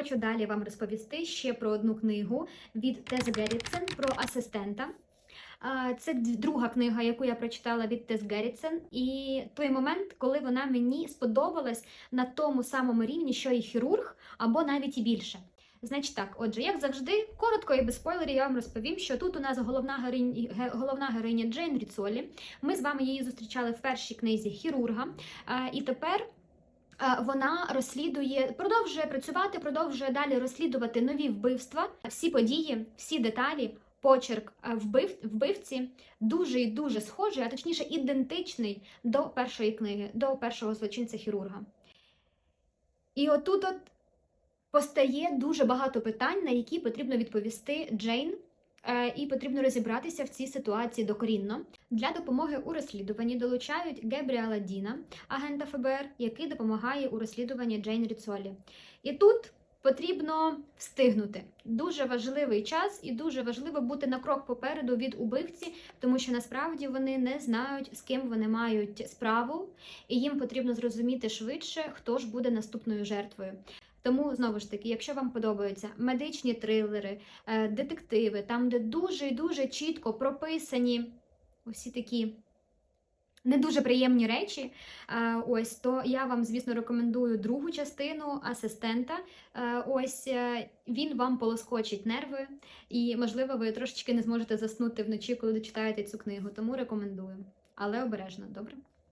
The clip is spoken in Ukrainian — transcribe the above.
хочу далі вам розповісти ще про одну книгу від Тез Геррітсен про асистента. Це друга книга, яку я прочитала від Тес Геррітсен, і той момент, коли вона мені сподобалась на тому самому рівні, що і хірург, або навіть і більше. Значить так, отже, як завжди, коротко і без спойлерів я вам розповім, що тут у нас головна героїня, головна героїня Джейн Ріцолі. Ми з вами її зустрічали в першій книзі хірурга. І тепер вона розслідує, продовжує працювати, продовжує далі розслідувати нові вбивства, всі події, всі деталі. Почерк вбив, вбивці дуже і дуже схожий, а точніше ідентичний до першої книги, до першого злочинця хірурга. І отут от постає дуже багато питань, на які потрібно відповісти Джейн, е, і потрібно розібратися в цій ситуації докорінно. Для допомоги у розслідуванні долучають Гебріала Діна, агента ФБР, який допомагає у розслідуванні Джейн Ріцолі. І тут потрібно встигнути. Дуже важливий час і дуже важливо бути на крок попереду від убивці, тому що насправді вони не знають, з ким вони мають справу, і їм потрібно зрозуміти швидше, хто ж буде наступною жертвою. Тому знову ж таки, якщо вам подобаються медичні трилери, е, детективи, там, де дуже і дуже чітко прописані усі такі не дуже приємні речі, е, ось то я вам, звісно, рекомендую другу частину асистента. Е, Ось е, він вам полоскочить нерви, і, можливо, ви трошечки не зможете заснути вночі, коли дочитаєте цю книгу. Тому рекомендую. Але обережно, добре?